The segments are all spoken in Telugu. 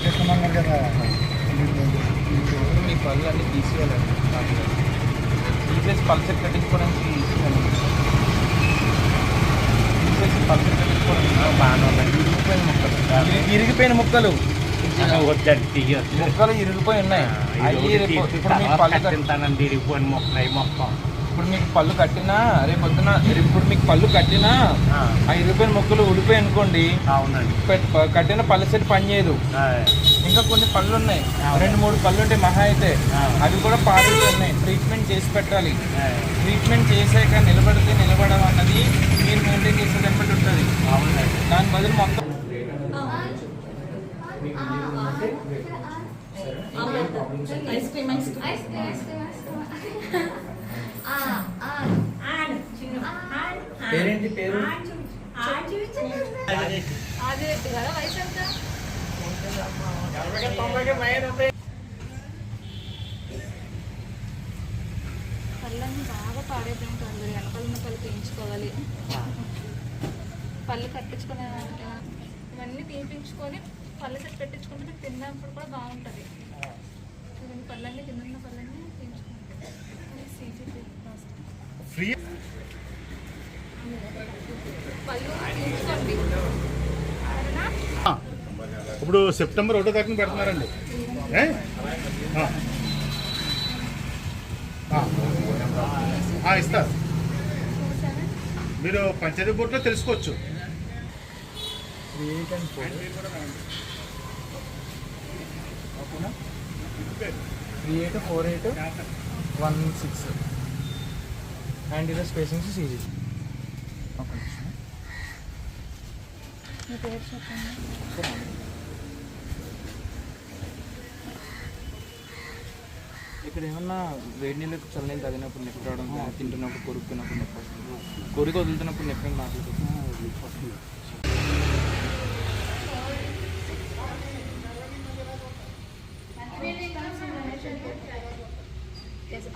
కదా మీ పళ్ళు అన్ని తీసేయాలండి తీసేసి పల్సర్ కట్టించుకోవడానికి తీసేసి పల్సర్ కట్టించుకోవడానికి బాగానే ఇరిగిపోయిన ముక్కలు ఇరి- ఇరిగిపోయిన ముక్కలు ముక్కలు ఇరిగిపోయి ఉన్నాయి ఇప్పుడు పళ్ళు ఇరిగిపోయిన మొక్కలు మొత్తం. ఇప్పుడు మీకు పళ్ళు కట్టినా రేపు పొద్దున రేపు ఇప్పుడు మీకు పళ్ళు కట్టినా ఆ, ఇరిగిపోయిన ముక్కలు ఊడిపోయి అనుకోండి అవునండి. కట్టిన పళ్ళు సెట్ పని చేయదు. ఇంకా కొన్ని పళ్ళు ఉన్నాయి రెండు మూడు పళ్ళు ఉంటాయి మహా అయితే. అవి కూడా పాడైపోయి ఉన్నాయి. ట్రీట్మెంట్ చేసి పెట్టాలి. ట్రీట్మెంట్ చేసాక నిలబడితే నిలబడడం అన్నది మీరు మెయింటైన్ చేసే బట్టి ఉంటుంది. అవునండి. దాని బదులు మొత్తం ice cream ice ice cream. పేరేంటి పేరు? పళ్ళని బాగా పాడైపోయింది అందరు వెనకాల పళ్ళు తీయించుకోవాలి. పళ్ళు కట్టించుకునే ఇవన్నీ తీయించుకొని పళ్ళు చెట్టు పెట్టించుకుంటే తిన్నప్పుడు కూడా బాగుంటుంది. ఇవన్నీ పళ్ళన్నీ కింద ఉన్న పళ్ళన్నీ తీయించుకుంటాం సీజీ ఫ్రీ ఇప్పుడు సెప్టెంబర్ ఒకటో తారీఖున పెడుతున్నారండి. ఇస్తారు మీరు పంచాయతీ బోర్డులో తెలుసుకోవచ్చు. Three eight four eight one six. And ఇలా స్పేసింగ్స్ సీజీ మీ పేరు చెప్పండి. ఇక్కడ ఏమన్నా వేడి నీళ్ళకి చల్లని తగినప్పుడు నొప్పి రావడం తింటున్నప్పుడు కొరుక్కున్నప్పుడు నొప్పి వస్తుంది. కొరికి వదులుతున్నప్పుడు నొప్పి నాకు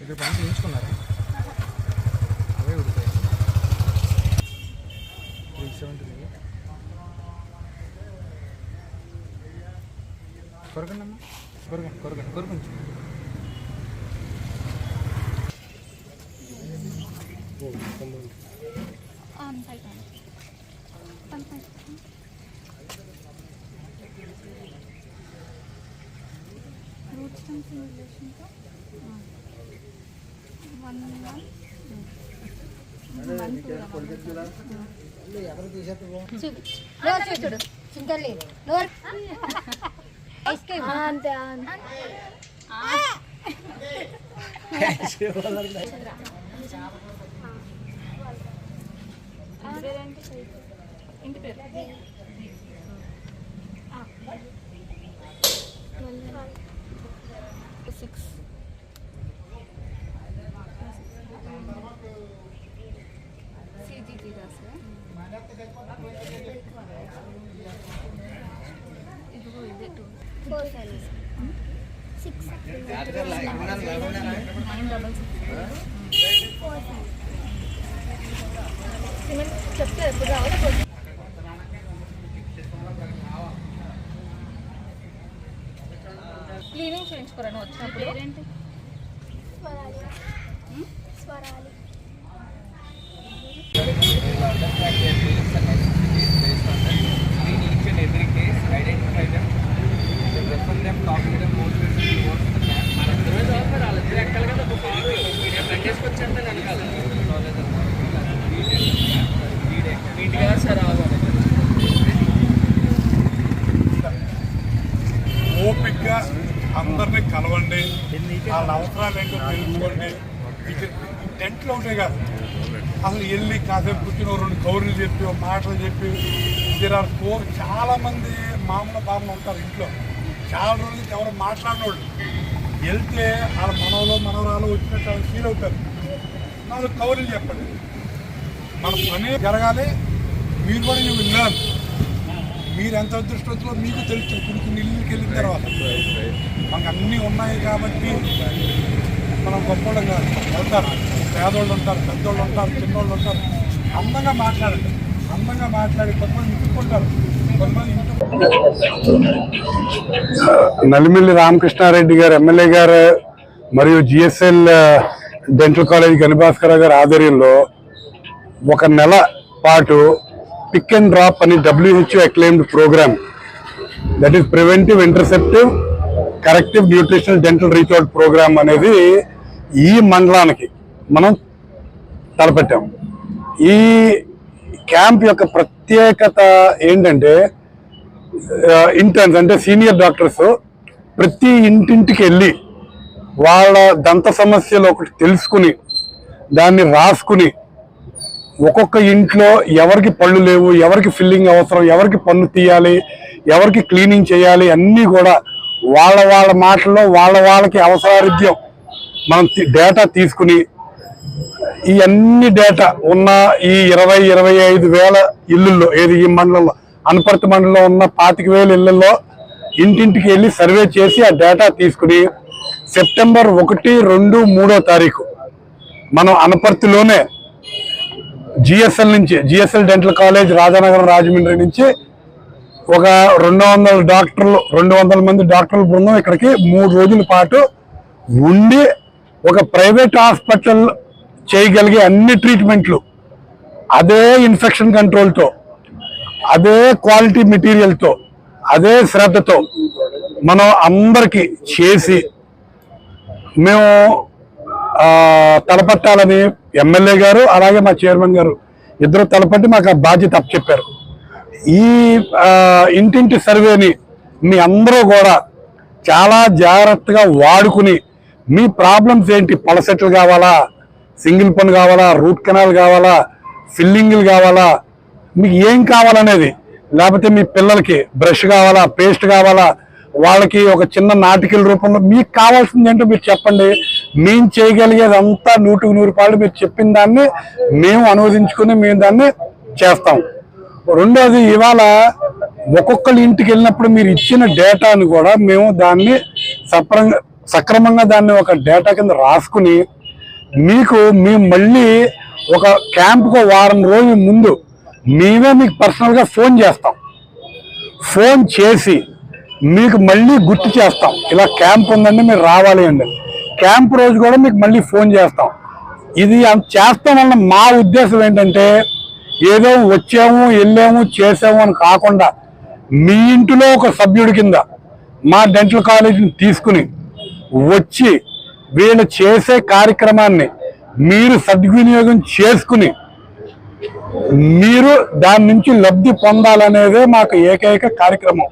ఇక్కడ పని చేయించుకున్నారా? అవే ఉడికాయి. త్రీ సెవెంటీ కొరకండి అమ్మా. కొరకండి కొరకండి కొరకండి. రూట్స్ రిలేషన్తో వన్ చూడు ఐస్ క్రీమ్ అంతే ఇంటి పేరు సిక్స్ సిజీటీ రాసా ఇదిగో ఇదే two four service six nine double six four service cement చెప్తే ఎప్పుడు రావాలి క్లీనింగ్ చేయించుకోరా వచ్చినప్పుడు? పేరేంటి స్వరాలి. స్వరాలి. వాళ్ళ అవసరాలు ఏంటో తెలుసుకోండి. టెంట్లో ఉంటాయి కాదు. అసలు వెళ్ళి కాసేపు కూర్చుని రెండు కౌరులు చెప్పి మాటలు చెప్పి దేర్ ఆర్ ఫోర్ చాలా మంది మామూలు ఉంటారు ఇంట్లో. చాలా రోజులకి ఎవరు మాట్లాడినోళ్ళు. వెళ్తే వాళ్ళ మనవలు మనవరాలు వచ్చినట్టు వాళ్ళు ఫీల్ అవుతారు. నాలుగు కౌరులు చెప్పండి. మన పని జరగాలి. మీరు కూడా నువ్వు విన్నాను. మీరు ఎంత అదృష్టవంతులో మీకు తెలుసు. కొన్ని కొన్ని ఇల్లుకి వెళ్ళిన తర్వాత. మనకు అన్నీ ఉన్నాయి కాబట్టి మనం గొప్పవాళ్ళం కాదు. వెళ్తారు పేదోళ్ళు ఉంటారు పెద్దోళ్ళు ఉంటారు చిన్నోళ్ళు ఉంటారు. అందంగా మాట్లాడండి. అందంగా మాట్లాడి కొంతమంది ఇంటుకుంటారు నలిమిల్లి రామకృష్ణారెడ్డి గారు ఎమ్మెల్యే గారు మరియు జిఎస్ఎల్ డెంటల్ కాలేజ్ గనిభాస్కర్ గారి ఆధ్వర్యంలో ఒక నెల పాటు పిక్ అండ్ డ్రాప్ అని WHO acclaimed programme that is preventive interceptive corrective nutritional dental reach programme అనేది ఈ మండలానికి మనం తలపెట్టాం. ఈ క్యాంప్ యొక్క ప్రత్యేకత ఏంటంటే ఇంటర్న్స్ అంటే సీనియర్ డాక్టర్స్ ప్రతి ఇంటింటికి వెళ్ళి వాళ్ళ దంత సమస్యలు ఒకటి తెలుసుకుని దాన్ని రాసుకుని ఒక్కొక్క ఇంట్లో ఎవరికి పళ్ళు లేవు ఎవరికి ఫిల్లింగ్ అవసరం ఎవరికి పన్ను తీయాలి ఎవరికి క్లీనింగ్ చేయాలి అన్నీ కూడా వాళ్ళ వాళ్ళ మాటల్లో వాళ్ళ వాళ్ళకి అవసరారీత్యం మనం డేటా తీసుకుని ఈ అన్ని డేటా ఉన్న ఈ ఇరవై ఇరవై ఐదు వేల ఇల్లుల్లో ఏది ఈ మండలంలో అనపర్తి మండలంలో ఉన్న పాతిక వేల ఇళ్ళలో ఇంటింటికి వెళ్ళి సర్వే చేసి ఆ డేటా తీసుకుని సెప్టెంబర్ ఒకటి రెండు మూడో తారీఖు మనం అనపర్తిలోనే జిఎస్ఎల్ నుంచి GSL dental college Rajanagaram Rajahmundry నుంచి ఒక రెండు వందల డాక్టర్లు రెండు వందల మంది డాక్టర్ల బృందం ఇక్కడికి మూడు రోజుల పాటు ఉండి ఒక ప్రైవేట్ హాస్పిటల్ చేయగలిగే అన్ని ట్రీట్మెంట్లు అదే ఇన్ఫెక్షన్ కంట్రోల్తో అదే క్వాలిటీ మెటీరియల్తో అదే శ్రద్ధతో మనం అందరికీ చేసి మేము తలపట్టాలని ఎమ్మెల్యే గారు అలాగే మా చైర్మన్ గారు ఇద్దరు తలపట్టి మాకు ఆ బాధ్యత అప్పచెప్పారు. ఈ ఇంటింటి సర్వేని మీ అందరూ కూడా చాలా జాగ్రత్తగా వాడుకుని మీ ప్రాబ్లమ్స్ ఏంటి? పలసెట్లు కావాలా? సింగిల్ పన్ను కావాలా? రూట్ కెనాల్ కావాలా? ఫిల్లింగ్లు కావాలా? మీకు ఏం కావాలనేది? లేకపోతే మీ పిల్లలకి బ్రష్ కావాలా? పేస్ట్ కావాలా? వాళ్ళకి ఒక చిన్న నాటికల రూపంలో మీకు కావాల్సింది ఏంటో మీరు చెప్పండి. మేము చేయగలిగేదంతా నూటికి నూరు రూపాయలు మీరు చెప్పిన దాన్ని మేము అనువదించుకుని మేము దాన్ని చేస్తాం. రెండోది ఇవాళ ఒక్కొక్కరి ఇంటికి వెళ్ళినప్పుడు మీరు ఇచ్చిన డేటాను కూడా మేము దాన్ని సప్రంగా సక్రమంగా దాన్ని ఒక డేటా కింద రాసుకుని మీకు మేము మళ్ళీ ఒక క్యాంప్కు వారం రోజుల ముందు మేమే మీకు పర్సనల్గా ఫోన్ చేస్తాం. ఫోన్ చేసి మీకు మళ్ళీ గుర్తు చేస్తాం. ఇలా క్యాంప్ ఉందండి మీరు రావాలి అండి. క్యాంప్ రోజు కూడా మీకు మళ్ళీ ఫోన్ చేస్తాం. ఇది అంత చేస్తాం వల్ల మా ఉద్దేశం ఏంటంటే ఏదో వచ్చాము వెళ్ళాము చేసాము అని కాకుండా మీ ఇంటిలో ఒక సభ్యుడి కింద మా డెంటల్ కాలేజీని తీసుకుని వచ్చి వీళ్ళు చేసే కార్యక్రమాన్ని మీరు సద్వినియోగం చేసుకుని మీరు దాని నుంచి లబ్ధి పొందాలనేదే మాకు ఏకైక కార్యక్రమం.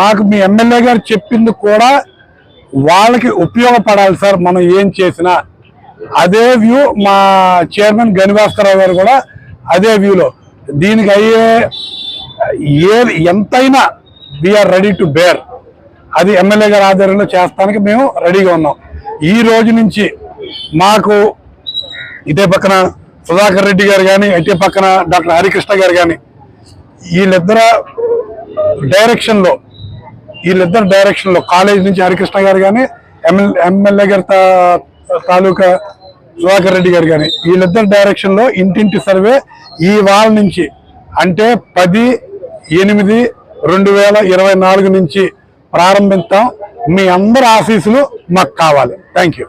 మాకు మీ ఎమ్మెల్యే గారు చెప్పింది కూడా వాళ్ళకి ఉపయోగపడాలి సార్ మనం ఏం చేసినా. అదే వ్యూ మా చైర్మన్ గనివాసరావు గారు కూడా అదే వ్యూలో. దీనికి అయ్యే ఏ ఎంతైనా వీఆర్ రెడీ టు బేర్ అది ఎమ్మెల్యే గారి ఆధ్వర్యంలో చేస్తానికి మేము రెడీగా ఉన్నాం. ఈ రోజు నుంచి మాకు ఇదే పక్కన సుధాకర్ రెడ్డి గారు కానీ అయితే పక్కన డాక్టర్ హరికృష్ణ గారు కానీ వీళ్ళిద్దర డైరెక్షన్లో వీళ్ళిద్దరు డైరెక్షన్లో కాలేజ్ నుంచి హరికృష్ణ గారు కానీ ఎమ్మెల్యే ఎమ్మెల్యే గారి తా- తాలూకా సుధాకర్ రెడ్డి గారు కానీ వీళ్ళిద్దరు డైరెక్షన్లో ఇంటింటి సర్వే ఈ వాళ్ళ నుంచి. అంటే పది ఎనిమిది రెండు వేల ఇరవై నాలుగు నుంచి ప్రారంభిస్తాం. మీ అందరి ఆశీస్సులు మాకు కావాలి. Thank you